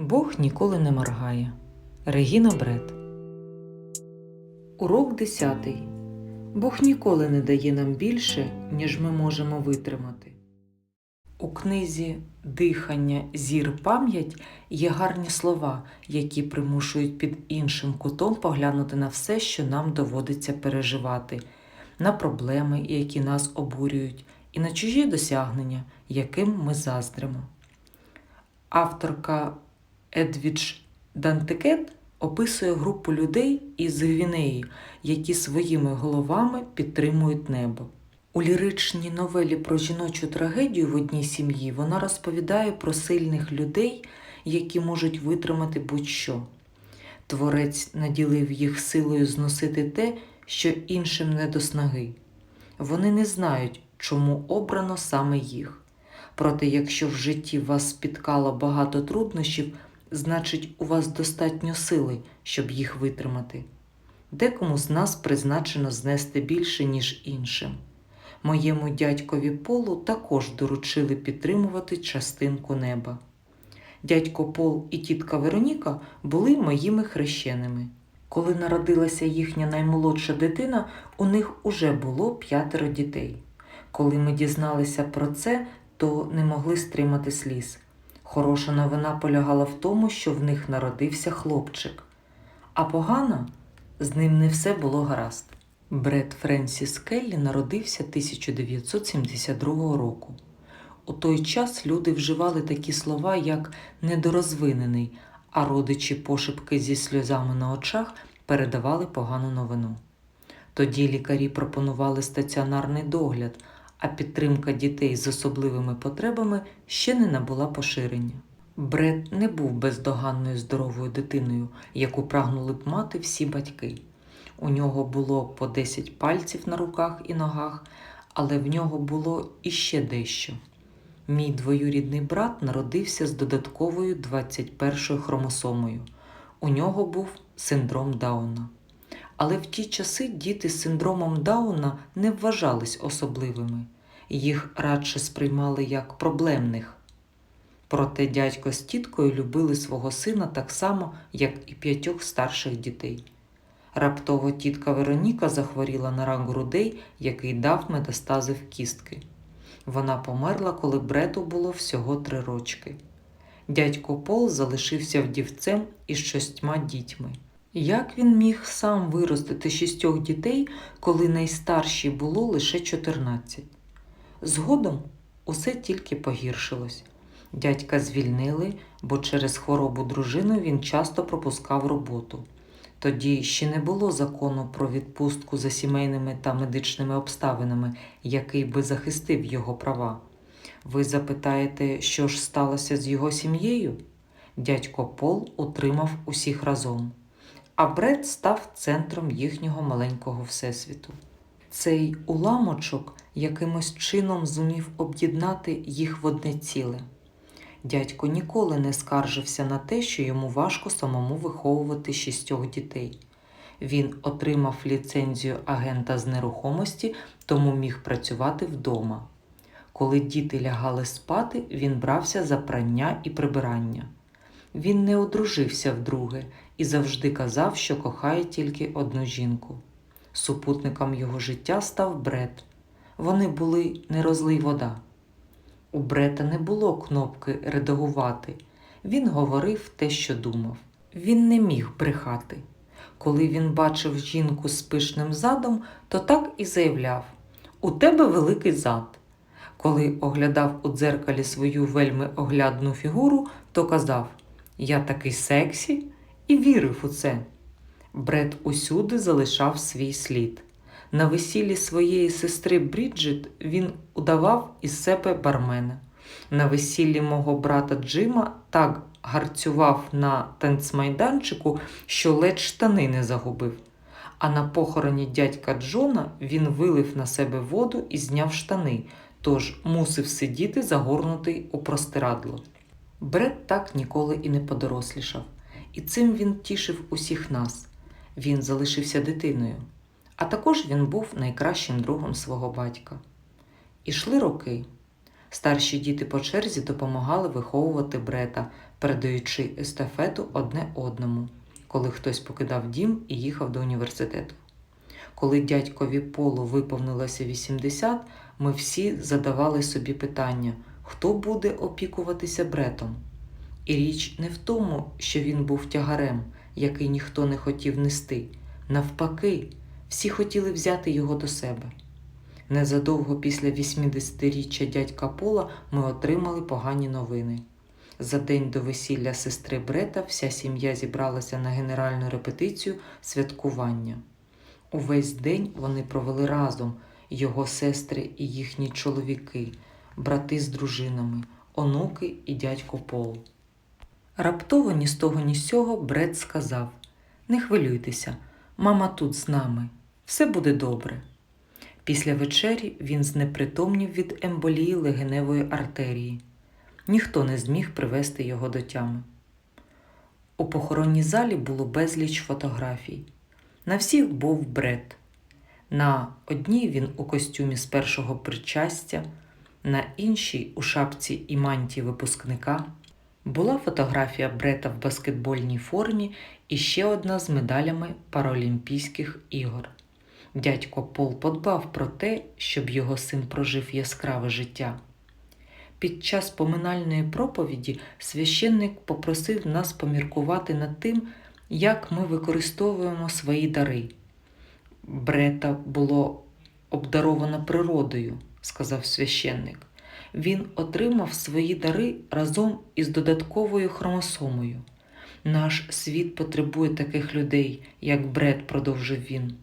Бог ніколи не моргає. Регіна Бред. Урок 10. Бог ніколи не дає нам більше, ніж ми можемо витримати. У книзі Дихання, зір, пам'ять є гарні слова, які примушують під іншим кутом поглянути на все, що нам доводиться переживати, на проблеми, які нас обурюють, і на чужі досягнення, яким ми заздримо. Авторка Едвідж Дантекет описує групу людей із Гвінеї, які своїми головами підтримують небо. У ліричній новелі про жіночу трагедію в одній сім'ї вона розповідає про сильних людей, які можуть витримати будь-що. Творець наділив їх силою зносити те, що іншим не до снаги. Вони не знають, чому обрано саме їх. Проте, якщо в житті вас спіткало багато труднощів, значить, у вас достатньо сили, щоб їх витримати. Декому з нас призначено знести більше, ніж іншим. Моєму дядькові Полу також доручили підтримувати частинку неба. Дядько Пол і тітка Вероніка були моїми хрещеними. Коли народилася їхня наймолодша дитина, у них уже було п'ятеро дітей. Коли ми дізналися про це, то не могли стримати сліз. Хороша новина полягала в тому, що в них народився хлопчик. А погано з ним не все було гаразд. Бред Френсіс Келлі народився 1972 року. У той час люди вживали такі слова, як недорозвинений, а родичі пошепки зі сльозами на очах передавали погану новину. Тоді лікарі пропонували стаціонарний догляд, а підтримка дітей з особливими потребами ще не набула поширення. Бред не був бездоганною здоровою дитиною, яку прагнули б мати всі батьки. У нього було по 10 пальців на руках і ногах, але в нього було іще дещо. Мій двоюрідний брат народився з додатковою 21 хромосомою. У нього був синдром Дауна. Але в ті часи діти з синдромом Дауна не вважались особливими, їх радше сприймали як проблемних. Проте дядько з тіткою любили свого сина так само, як і п'ятьох старших дітей. Раптово тітка Вероніка захворіла на рак грудей, який дав метастази в кістки. Вона померла, коли брету було всього три рочки. Дядько Пол залишився вдівцем із шістьма дітьми. Як він міг сам виростити шістьох дітей, коли найстаршій було лише 14? Згодом усе тільки погіршилось. Дядька звільнили, бо через хворобу дружини він часто пропускав роботу. Тоді ще не було закону про відпустку за сімейними та медичними обставинами, який би захистив його права. Ви запитаєте, що ж сталося з його сім'єю? Дядько Пол утримав усіх разом, а Бред став центром їхнього маленького всесвіту. Цей уламочок якимось чином зумів об'єднати їх в одне ціле. Дядько ніколи не скаржився на те, що йому важко самому виховувати шістьох дітей. Він отримав ліцензію агента з нерухомості, тому міг працювати вдома. Коли діти лягали спати, він брався за прання і прибирання. Він не одружився вдруге і завжди казав, що кохає тільки одну жінку. Супутником його життя став Бред. Вони були не розлий вода. У Брета не було кнопки редагувати. Він говорив те, що думав. Він не міг брехати. Коли він бачив жінку з пишним задом, то так і заявляв: У тебе великий зад. Коли оглядав у дзеркалі свою вельми оглядну фігуру, то казав: Я такий сексі і вірив у це. Бред усюди залишав свій слід. На весіллі своєї сестри Бріджит він удавав із себе бармена. На весіллі мого брата Джима так гарцював на танцмайданчику, що ледь штани не загубив. А на похороні дядька Джона він вилив на себе воду і зняв штани, тож мусив сидіти загорнутий у простирадло. Бред так ніколи і не подорослішав, і цим він тішив усіх нас. Він залишився дитиною. А також він був найкращим другом свого батька. Ішли роки. Старші діти по черзі допомагали виховувати брета, передаючи естафету одне одному, коли хтось покидав дім і їхав до університету. Коли дядькові Полу виповнилося 80, ми всі задавали собі питання, хто буде опікуватися бретом. І річ не в тому, що він був тягарем, який ніхто не хотів нести. Навпаки, всі хотіли взяти його до себе. Незадовго після 80-річчя дядька Пола ми отримали погані новини. За день до весілля сестри Брета вся сім'я зібралася на генеральну репетицію святкування. Увесь день вони провели разом його сестри і їхні чоловіки, брати з дружинами, онуки і дядько Пол. Раптово ні з того, ні з сього Бред сказав: Не хвилюйтеся, мама тут з нами, все буде добре. Після вечері він знепритомнів від емболії легеневої артерії. Ніхто не зміг привести його до тями. У похоронній залі було безліч фотографій. На всіх був бред. На одній він у костюмі з першого причастя, на іншій у шапці і манті випускника. Була фотографія Брета в баскетбольній формі і ще одна з медалями Паралімпійських ігор. Дядько Пол подбав про те, щоб його син прожив яскраве життя. Під час поминальної проповіді священник попросив нас поміркувати над тим, як ми використовуємо свої дари. Брета було обдаровано природою, сказав священник. Він отримав свої дари разом із додатковою хромосомою. Наш світ потребує таких людей, як Бред, продовжив він.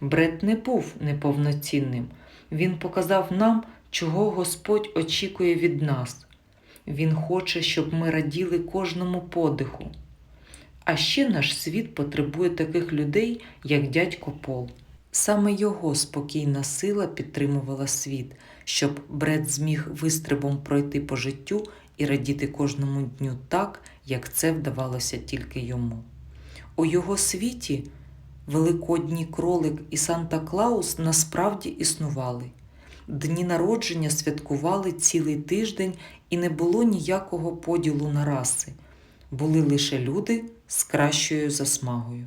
Бред не був неповноцінним. Він показав нам, чого Господь очікує від нас. Він хоче, щоб ми раділи кожному подиху. А ще наш світ потребує таких людей, як дядько Пол. Саме його спокійна сила підтримувала світ, щоб Бред зміг вистрибом пройти по життю і радіти кожному дню так, як це вдавалося тільки йому. У його світі Великодній кролик і Санта Клаус насправді існували. Дні народження святкували цілий тиждень і не було ніякого поділу на раси. Були лише люди з кращою засмагою.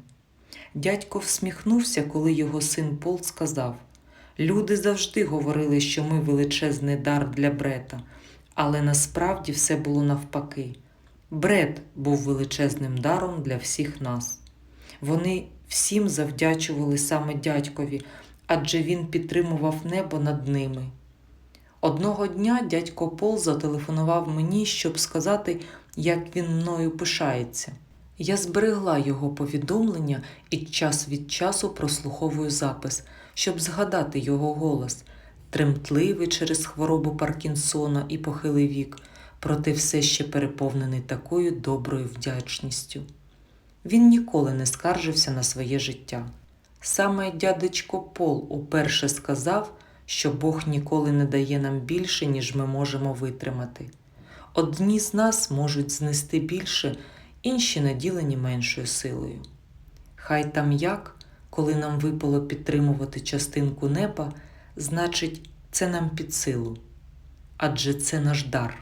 Дядько всміхнувся, коли його син Пол сказав: Люди завжди говорили, що ми величезний дар для Брета, але насправді все було навпаки. Бред був величезним даром для всіх нас. Вони всім завдячували саме дядькові, адже він підтримував небо над ними. Одного дня дядько Пол зателефонував мені, щоб сказати, як він мною пишається. Я зберегла його повідомлення і час від часу прослуховую запис, щоб згадати його голос, тремтливий через хворобу Паркінсона і похилий вік, проте все ще переповнений такою доброю вдячністю. Він ніколи не скаржився на своє життя. Саме дядечко Пол уперше сказав, що Бог ніколи не дає нам більше, ніж ми можемо витримати. Одні з нас можуть знести більше, інші наділені меншою силою. Хай там як, коли нам випало підтримувати частинку неба, значить, це нам під силу, адже це наш дар.